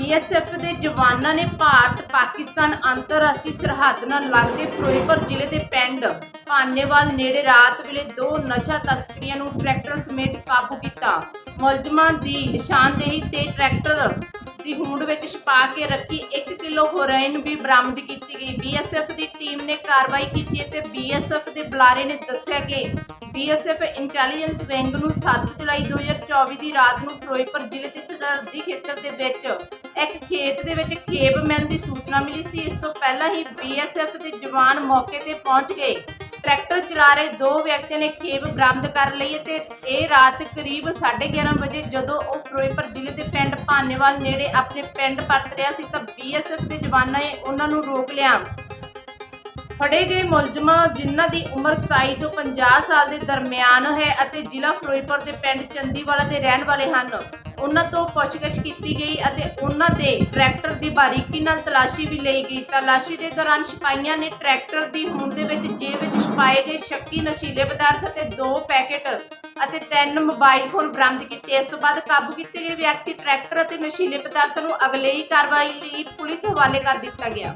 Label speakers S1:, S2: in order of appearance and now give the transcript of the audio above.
S1: BSF ਦੇ ਜਵਾਨਾਂ ਨੇ ਭਾਰਤ, ਪਾਕਿਸਤਾਨ, ਅੰਤਰਰਾਸ਼ਟਰੀ ਸਰਹੱਦ ਨਾਲ ਲੱਗਦੇ ਫਿਰੋਜ਼ਪੁਰ ਜ਼ਿਲ੍ਹੇ ਦੇ ਪਿੰਡ ਭਾਨੇਵਾਲ ਨੇੜੇ ਰਾਤ ਵੇਲੇ ਦੋ ਨਸ਼ਾ ਤਸਕਰੀਆਂ ਨੂੰ ਟਰੈਕਟਰ ਸਮੇਤ ਕਾਬੂ ਕੀਤਾ। ਮੁਲਜ਼ਮਾਂ ਦੀ ਨਿਸ਼ਾਨਦੇਹੀ ਤੇ ਟਰੈਕਟਰ ਦੀ ਹੂੰਡ ਵਿੱਚ ਛੁਪਾ ਕੇ ਰੱਖੀ 1 ਕਿਲੋ ਹੈਰੋਇਨ ਵੀ ਬਰਾਮਦ ਕੀਤੀ ਗਈ। ਬੀਐਸਐਫ ਦੀ ਟੀਮ ਨੇ ਕਾਰਵਾਈ ਕੀਤੀ ਅਤੇ ਬੀਐਸਐਫ ਦੇ ਬੁਲਾਰੇ ਨੇ ਦੱਸਿਆ ਕਿ ਬੀਐਸਐਫ ਇੰਟੈਲੀਜੈਂਸ ਵਿੰਗ ਨੂੰ 7 ਜੁਲਾਈ 2024 ਦੀ ਰਾਤ ਨੂੰ ਫਿਰੋਜ਼ਪੁਰ ਜ਼ਿਲ੍ਹੇ ਦੇ ਸਰਹੱਦੀ ਖੇਤਰ ਦੇ ਵਿੱਚ ਇੱਕ ਖੇਤ ਦੇ ਵਿੱਚ ਖੇਪ ਮਿਲਣ ਦੀ ਸੂਚਨਾ ਮਿਲੀ ਸੀ। ਇਸ ਤੋਂ ਪਹਿਲਾਂ ਹੀ ਬੀਐਸਐਫ ਦੇ ਜਵਾਨ ਮੌਕੇ ਤੇ ਪਹੁੰਚ ਗਏ। ਟਰੈਕਟਰ ਚਲਾ ਰਹੇ ਦੋ ਵਿਅਕਤੀਆਂ ਨੇ ਖੇਪ ਬਰਾਮਦ ਕਰ ਲਈ ਅਤੇ ਇਹ ਰਾਤ ਕਰੀਬ 11:30 ਵਜੇ ਜਦੋਂ ਉਹ ਫਿਰੋਜ਼ਪੁਰ ਜ਼ਿਲ੍ਹੇ ਦੇ ਪਿੰਡ ਭਾਨੇਵਾਲ ਨੇੜੇ ਆਪਣੇ ਪਿੰਡ ਪਰਤ ਰਿਹਾ ਸੀ ਤਾਂ ਬੀਐਸਐਫ ਦੇ ਜਵਾਨਾਂ ਨੇ ਉਹਨਾਂ ਨੂੰ ਰੋਕ ਲਿਆ। ਫੜੇ ਗਏ ਮੁਲਜ਼ਮਾਂ ਜਿਨ੍ਹਾਂ ਦੀ ਉਮਰ 27 ਤੋਂ 50 ਸਾਲ ਦੇ ਦਰਮਿਆਨ ਹੈ ਅਤੇ ਜ਼ਿਲ੍ਹਾ ਫਿਰੋਜ਼ਪੁਰ ਦੇ ਪਿੰਡ ਚੰਦੀਵਾਲਾ ਦੇ ਰਹਿਣ ਵਾਲੇ ਹਨ। ਉਹਨਾਂ ਤੋਂ ਪੁੱਛਗਿੱਛ ਕੀਤੀ ਗਈ ਅਤੇ ਉਹਨਾਂ ਦੇ ਟਰੈਕਟਰ ਦੀ ਬਾਰੀਕੀ ਨਾਲ ਤਲਾਸ਼ੀ ਵੀ ਲਈ ਗਈ। ਤਲਾਸ਼ੀ ਦੇ ਦੌਰਾਨ ਸਿਪਾਹੀਆਂ ਨੇ ਟਰੈਕਟਰ ਦੀ ਹੂੰਡ ਦੇ ਵਿੱਚ ਜੇਬ ਵਿੱਚ ਛਪਾਏ ਗਏ ਸ਼ੱਕੀ ਨਸ਼ੀਲੇ ਪਦਾਰਥ ਅਤੇ ਦੋ ਪੈਕੇਟ ਅਤੇ ਤਿੰਨ ਮੋਬਾਈਲ ਫੋਨ ਬਰਾਮਦ ਕੀਤੇ। ਇਸ ਤੋਂ ਬਾਅਦ ਕਾਬੂ ਕੀਤੇ ਗਏ ਵਿਅਕਤੀ ਟਰੈਕਟਰ ਅਤੇ ਨਸ਼ੀਲੇ ਪਦਾਰਥ ਨੂੰ ਅਗਲੇਈ ਕਾਰਵਾਈ ਲਈ ਪੁਲਿਸ ਹਵਾਲੇ ਕਰ ਦਿੱਤਾ ਗਿਆ।